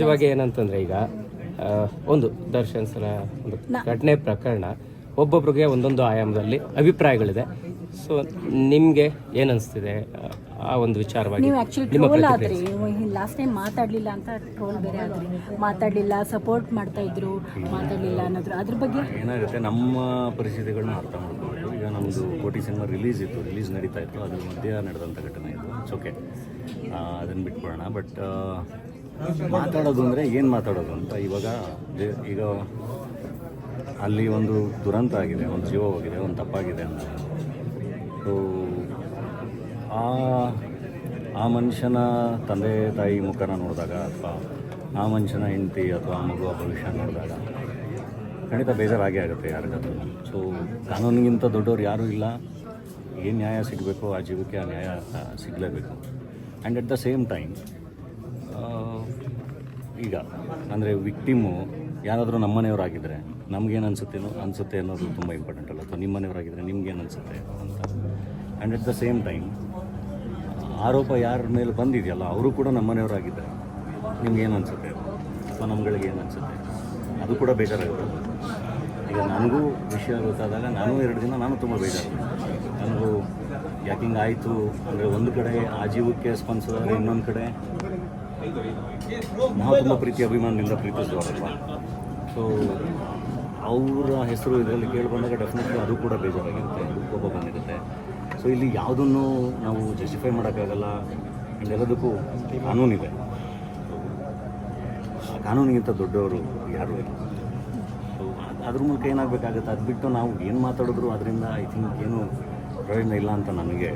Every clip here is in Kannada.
ನಿಜವಾಗಿ ಏನಂತಂದ್ರೆ ಈಗ ಒಂದು ದರ್ಶನ್ ಸರ ಒಂದು ಘಟನೆ ಪ್ರಕರಣ ಒಬ್ಬೊಬ್ರಿಗೆ ಒಂದೊಂದು ಆಯಾಮದಲ್ಲಿ ಅಭಿಪ್ರಾಯಗಳಿದೆ. ಸೊ ನಿಮ್ಗೆ ಏನನ್ಸ್ತಿದೆ ಆ, ಒಂದು ವಿಚಾರವಾಗಿ? ನೀವು ಆ್ಯಕ್ಚುಲಿ ನಿಮ್ಮ ಟ್ರೋಲ್ ಆದ್ರಿ. ಲಾಸ್ಟ್ ಟೈಮ್ ಮಾತಾಡಲಿಲ್ಲ ಅಂತ ಟ್ರೋಲ್ ಬೇರೆ ಆದ್ರಿ. ಮಾತಾಡಲಿಲ್ಲ ಸಪೋರ್ಟ್ ಮಾಡ್ತಾ ಇದ್ರು ಮಾತಾಡಲಿಲ್ಲ ಅನ್ನೋದ್ರು ಅದ್ರ ಬಗ್ಗೆ? ಏನಾಗುತ್ತೆ ನಮ್ಮ ಪರಿಸ್ಥಿತಿಗಳನ್ನ ಅರ್ಥ ಮಾಡ್ಕೊಂಡು ಈಗ ನಮ್ದು ಕೋಟಿ ಸಿನಿಮಾ ರಿಲೀಸ್ ಇತ್ತು ರಿಲೀಸ್ ನಡೀತಾ ಇತ್ತು. ಅದ್ರ ಮಧ್ಯ ನಡೆದಂಥ ಘಟನೆ ಇತ್ತು. ಇಟ್ಸ್ ಓಕೆ ಅದನ್ನು ಬಿಟ್ಬಿಡೋಣ. ಬಟ್ ಮಾತಾಡೋದು ಅಂದರೆ ಏನು ಮಾತಾಡೋದು ಅಂತ ಇವಾಗ ಈಗ ಅಲ್ಲಿ ಒಂದು ದುರಂತ ಆಗಿದೆ, ಒಂದು ಜೀವ ಹೋಗಿದೆ, ಒಂದು ತಪ್ಪಾಗಿದೆ ಅಂತ. ಸೊ ಆ ಆ ಮನುಷ್ಯನ ತಂದೆ, ತಾಯಿ ಮುಖನ ನೋಡಿದಾಗ ಅಥವಾ ಆ ಮನುಷ್ಯನ ಹೆಂಡತಿ ಅಥವಾ ಆ ಮಗುವ ಭವಿಷ್ಯ ನೋಡಿದಾಗ ಖಂಡಿತ ಬೇಜಾರಾಗೇ ಆಗುತ್ತೆ ಯಾರಿಗಾದ್ರೂ. ಸೊ ಕಾನೂನಿಗಿಂತ ದೊಡ್ಡವ್ರು ಯಾರೂ ಇಲ್ಲ. ಏನು ನ್ಯಾಯ ಸಿಗಬೇಕು, ಆ ಜೀವಕ್ಕೆ ಆ ನ್ಯಾಯ ಸಿಗಲೇಬೇಕು. And at the same time ಈಗ, ಅಂದರೆ ವಿಕ್ಟಿಮು ಯಾರಾದರೂ ನಮ್ಮನೆಯವರಾಗಿದ್ದರೆ ನಮಗೇನು ಅನಿಸುತ್ತೇನೋ ಅನಿಸುತ್ತೆ ಅನ್ನೋದು ತುಂಬ ಇಂಪಾರ್ಟೆಂಟ್ ಅಲ್ಲ. ಅಥವಾ ನಿಮ್ಮ ಮನೆಯವರಾಗಿದ್ದರೆ ನಿಮ್ಗೇನು ಅನಿಸುತ್ತೆ ಅಂತ. And at the same time ಆರೋಪ ಯಾರ ಮೇಲೆ ಬಂದಿದೆಯಲ್ಲ, ಅವರು ಕೂಡ ನಮ್ಮನೆಯವರಾಗಿದ್ದರೆ ನಿಮ್ಗೇನು ಅನಿಸುತ್ತೆ? ಅಥವಾ ನಮ್ಗಳಿಗೆ ಏನು ಅನಿಸುತ್ತೆ? ಅದು ಕೂಡ ಬೇಜಾರಾಗುತ್ತೆ. ಈಗ ನನಗೂ ವಿಷಯ ಗೊತ್ತಾದಾಗ ನಾನು ಎರಡು ದಿನ ನಾನು ತುಂಬ ಬೇಜಾರು. ನನಗೂ ಯಾಕಿಂಗ್ ಆಯಿತು ಅಂದರೆ ಒಂದು ಕಡೆ ಆ ಜೀವಕ್ಕೆ ಸ್ಪಂದಿಸಿದ್ರೆ ಇನ್ನೊಂದು ಕಡೆ ನಾವು ತುಂಬ ಪ್ರೀತಿ ಅಭಿಮಾನದಿಂದ ಪ್ರೀತಿಸಿದವರಲ್ವ? ಸೊ ಅವರ ಹೆಸರು ಇದರಲ್ಲಿ ಕೇಳಿ ಬಂದಾಗ ಡೆಫಿನೆಟ್ಲಿ ಅದು ಕೂಡ ಬೇಜಾರಾಗಿರುತ್ತೆ ಕೋಪ ಬಂದಿರುತ್ತೆ. ಸೊ ಇಲ್ಲಿ ಯಾವುದನ್ನು ನಾವು ಜಸ್ಟಿಫೈ ಮಾಡೋಕ್ಕಾಗಲ್ಲ ಆ್ಯಂಡ್ ಎಲ್ಲದಕ್ಕೂ ಕಾನೂನಿದೆ ಕಾನೂನಿಗಿಂತ ದೊಡ್ಡವರು ಯಾರು ಇಲ್ಲ. ಸೊ ಅದ್ರ ಮೂಲಕ ಏನಾಗಬೇಕಾಗುತ್ತೆ? ಅದು ಬಿಟ್ಟು ನಾವು ಏನು ಮಾತಾಡಿದ್ರು, ಅದರಿಂದ ಐ ಥಿಂಕ್ ಏನು ಪ್ರಯೋಜನ ಇಲ್ಲ ಅಂತ ನನಗೆ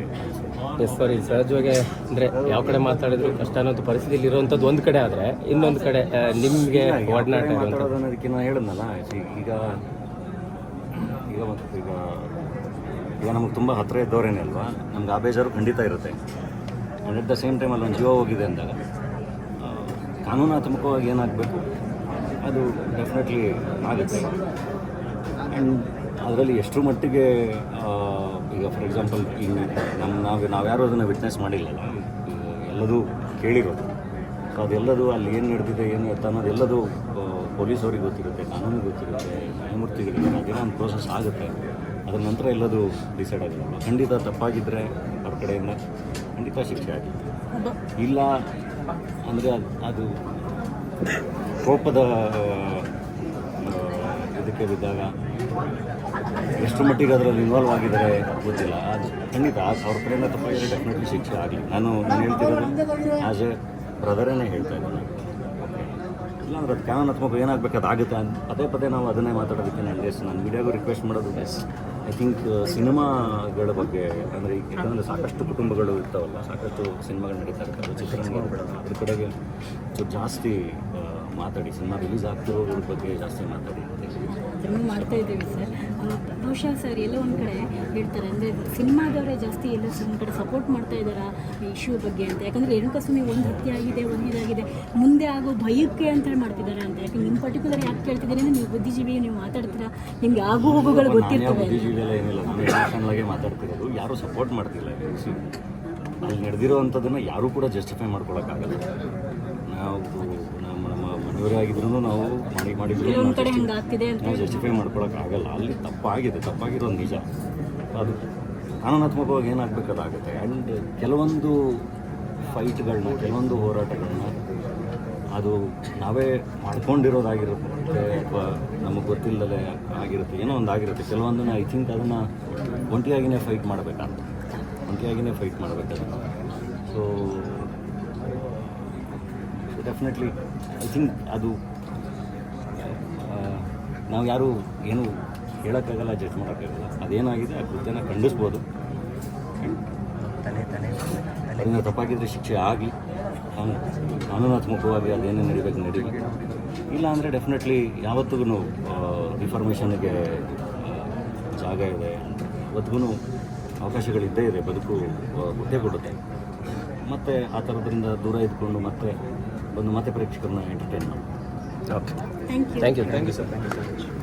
ಎಸ್ ಸರ್ ಸಹಜವಾಗಿ ಅಂದ್ರೆ ಯಾವ ಕಡೆ ಮಾತಾಡಿದ್ರು ಕಷ್ಟ ಅನ್ನೋದು ಪರಿಸ್ಥಿತಿಯಲ್ಲಿ ಇರುವಂಥದ್ದು ಒಂದು ಕಡೆ ಆದರೆ ಇನ್ನೊಂದು ಕಡೆ ನಿಮಗೆ ಒಡನಾಟ ಮಾತಾಡೋದು ಅನ್ನೋದಕ್ಕಿಂತ ನಾನು ಹೇಳಿದ್ನಲ್ಲ ಈಗ ಈಗ ಮತ್ತು ಈಗ ಈಗ ನಮಗೆ ತುಂಬ ಹತ್ತಿರ ಇದ್ದವರೇನೆ ಅಲ್ವಾ? ನಮ್ಗೆ ಆ ಬೇಜಾರು ಖಂಡಿತ ಇರುತ್ತೆ. And at the same time ಅಲ್ಲಿ ಒಂದು ಜೀವ ಹೋಗಿದೆ ಅಂದಾಗ ಕಾನೂನಾತ್ಮಕವಾಗಿ ಏನಾಗಬೇಕು? ಅದು ಡೆಫಿನೆಟ್ಲಿ ಆಗುತ್ತೆ. ಆ್ಯಂಡ್ ಅದರಲ್ಲಿ ಎಷ್ಟರ ಮಟ್ಟಿಗೆ ಈಗ ಫಾರ್ ಎಕ್ಸಾಂಪಲ್ ಈಗ ನಮ್ಮ ನಾವು ಯಾರೂ ಅದನ್ನು ವಿಟ್ನೆಸ್ ಮಾಡಿಲ್ಲಲ್ಲ. ಎಲ್ಲದೂ ಕೇಳಿರೋದು. ಸೊ ಅದೆಲ್ಲದೂ ಅಲ್ಲಿ ಏನು ನಡೆದಿದೆ ಏನು ಎತ್ತ ಅನ್ನೋದೆಲ್ಲದೂ ಪೊಲೀಸವ್ರಿಗೆ ಗೊತ್ತಿರುತ್ತೆ ಕಾನೂನಿಗೆ ಗೊತ್ತಿರುತ್ತೆ ನ್ಯಾಯಮೂರ್ತಿಗಳಿಗೆ. ಅದೇನೋ ಒಂದು ಪ್ರೋಸೆಸ್ ಆಗುತ್ತೆ. ಅದರ ನಂತರ ಎಲ್ಲದೂ ಡಿಸೈಡ್ ಆಗಿಲ್ಲ ಖಂಡಿತ ತಪ್ಪಾಗಿದ್ದರೆ ಅವ್ರ ಕಡೆಯಿಂದ ಖಂಡಿತ ಶಿಕ್ಷೆ ಆಗುತ್ತೆ. ಇಲ್ಲ ಅಂದರೆ ಅದು ಕೋಪದ ಆ, ಇದಕ್ಕೆ ಬಿದ್ದಾಗ ಎಷ್ಟು ಮಟ್ಟಿಗೆ ಅದರಲ್ಲಿ ಇನ್ವಾಲ್ವ್ ಆಗಿದ್ದಾರೆ ಗೊತ್ತಿಲ್ಲ. ಅದು ಖಂಡಿತ ಆ ಅವ್ರ ತುಂಬ ತಪ್ಪಾಗಿದ್ರೆ ಡೆಫಿನೆಟ್ಲಿ ಶಿಕ್ಷೆ ಆಗಲಿ. ನಾನು ನಾನು ಹೇಳ್ತಿರೋದು ಆ್ಯಸ್ ಎ ಬ್ರದರನ್ನೇ ಹೇಳ್ತಾ ಇದ್ದೀನಿ. ಇಲ್ಲಾಂದ್ರೆ ಅದು ಕಾನೂನಾತ್ಮಕ ಏನಾಗಬೇಕು ಅದಾಗುತ್ತೆ ಅಂತ. ಪದೇ ಪದೇ ನಾವು ಅದನ್ನೇ ಮಾತಾಡೋದಕ್ಕೆ ನಾನು ಎಸ್ ನಾನು ಮೀಡಿಯಾಗೂ ರಿಕ್ವೆಸ್ಟ್ ಮಾಡೋದು ಎಸ್ ಐ ಥಿಂಕ್ ಸಿನಿಮಾಗಳ ಬಗ್ಗೆ ಅಂದರೆ ಯಾಕಂದರೆ ಸಾಕಷ್ಟು ಕುಟುಂಬಗಳು ಇರ್ತಾವಲ್ಲ, ಸಾಕಷ್ಟು ಸಿನಿಮಾಗಳು ನಡೀತಾ ಇರ್ತಾವೆ. ಚಿತ್ರರಂಗ ಅದ್ರ ಕಡೆಗೆ ಜಾಸ್ತಿ ಮಾತಾಡಿ ಸಿನಿಮಾ ರಿಲೀಸ್ ಆಗ್ತಿರೋದ್ರ ಬಗ್ಗೆ ಜಾಸ್ತಿ ಮಾತಾಡಿ. ಮಾಡ್ತಾ ಇದ್ದೀವಿ ಸರ್. ಬಹುಶಃ ಸರ್ ಎಲ್ಲೋ ಒಂದು ಕಡೆ ಹೇಳ್ತಾರೆ ಅಂದರೆ ಸಿನಿಮಾದವರೇ ಜಾಸ್ತಿ ಎಲ್ಲ ಒಂದು ಕಡೆ ಸಪೋರ್ಟ್ ಮಾಡ್ತಾ ಇದ್ದಾರಾ ಇಶ್ಯೂ ಬಗ್ಗೆ ಅಂತ. ಯಾಕಂದರೆ ರೇಣುಕಾಸ್ವಾಮಿ ಒಂದು ಹತ್ಯೆ ಆಗಿದೆ ಒಂದು ಇದಾಗಿದೆ. ಮುಂದೆ ಆಗೋ ಭಯಕ್ಕೆ ಅಂತೇಳಿ ಮಾಡ್ತಿದ್ದಾರೆ ಅಂತ. ಯಾಕೆ ನಿಮ್ಮ ಪರ್ಟಿಕ್ಯುಲರ್ ಯಾಕೆ ಕೇಳ್ತಿದ್ದೀರಿ ಅಂದರೆ ನೀವು ಬುದ್ಧಿಜೀವಿ ನೀವು ಮಾತಾಡ್ತೀರಾ? ನಿಮಗೆ ಆಗು ಹೋಗುಗಳು ಗೊತ್ತಿರ್ತದೆ ಗೊತ್ತಿರ್ತವೆ ಬುದ್ಧಿಜೀವಿ ಎಲ್ಲ ಏನಿಲ್ಲ. ನಾನು ಮಾತಾಡ್ತಿರೋದು ಯಾರೂ ಸಪೋರ್ಟ್ ಮಾಡ್ತಿಲ್ಲ ಅಲ್ಲಿ ನಡೆದಿರೋ ಅಂಥದ್ದನ್ನು ಯಾರೂ ಕೂಡ ಜಸ್ಟಿಫೈ ಮಾಡ್ಕೊಳ್ಳೋಕ್ಕಾಗಲ್ಲ ನಾವು ನಮ್ಮ ಆಗಿದ್ರು ನಾವು ಮಾಡಿ ಮಾಡಿದ್ರು ಜಸ್ಟಿಫೈ ಕಡೆ ಆಗಲ್ಲ ಅಲ್ಲಿ ತಪ್ಪಾಗಿದೆ ತಪ್ಪಾಗಿರೋದು ನಿಜ. ಅದು ಕಾನೂನಾತ್ಮಕವಾಗಿ ಏನಾಗಬೇಕು ಅದಾಗುತ್ತೆ ಆ್ಯಂಡ್ ಕೆಲವೊಂದು ಫೈಟ್ಗಳನ್ನ ಕೆಲವೊಂದು ಹೋರಾಟಗಳನ್ನ ಅದು ನಾವೇ ಮಾಡ್ಕೊಂಡಿರೋದಾಗಿರುತ್ತೆ ಅಥವಾ ನಮಗೆ ಗೊತ್ತಿಲ್ಲದೆ ಆಗಿರುತ್ತೆ. ಏನೋ ಒಂದು ಆಗಿರುತ್ತೆ. ಕೆಲವೊಂದನ್ನು ಐ ಥಿಂಕ್ ಅದನ್ನು ಒಂಟಿಯಾಗಿನೇ ಫೈಟ್ ಮಾಡಬೇಕಂತ ಒಂಟಿಯಾಗಿನೇ ಫೈಟ್ ಮಾಡಬೇಕಂತ ಸೊ ಡೆಫಿನೆಟ್ಲಿ ಐ ಥಿಂಕ್ ಅದು ನಾವು ಯಾರು ಏನು ಹೇಳೋಕ್ಕಾಗಲ್ಲ ಜಡ್ಜ್ ಮಾಡೋಕ್ಕಾಗಲ್ಲ. ಅದೇನಾಗಿದೆ ಆ ಕೃತ್ಯನ ಖಂಡಿಸ್ಬೋದು. ಅದನ್ನು ತಪ್ಪಾಗಿದ್ದರೆ ಶಿಕ್ಷೆ ಆಗಲಿ. ಅವನು ಕಾನೂನಾತ್ಮಕವಾಗಿ ಅದೇನೇ ನಡಿಬೇಕು ನಡೀಲಿ. ಇಲ್ಲ ಅಂದರೆ ಡೆಫಿನೆಟ್ಲಿ ಯಾವತ್ತಿಗೂ ರಿಫಾರ್ಮೇಷನ್ಗೆ ಜಾಗ ಇದೆ. ಇವತ್ತಿಗೂ ಅವಕಾಶಗಳಿದ್ದೇ ಇದೆ ಬದುಕು ಗೊತ್ತೇ ಕೊಡುತ್ತೆ. ಮತ್ತು ಆ ಥರದ್ರಿಂದ ದೂರ ಇದ್ಕೊಂಡು ಮತ್ತೆ ಬಂದು ಮತ್ತೆ ಪ್ರೇಕ್ಷಕರನ್ನ ಎಂಟರ್ಟೈನ್ ಮಾಡಿ okay thank you thank you thank you sir thank you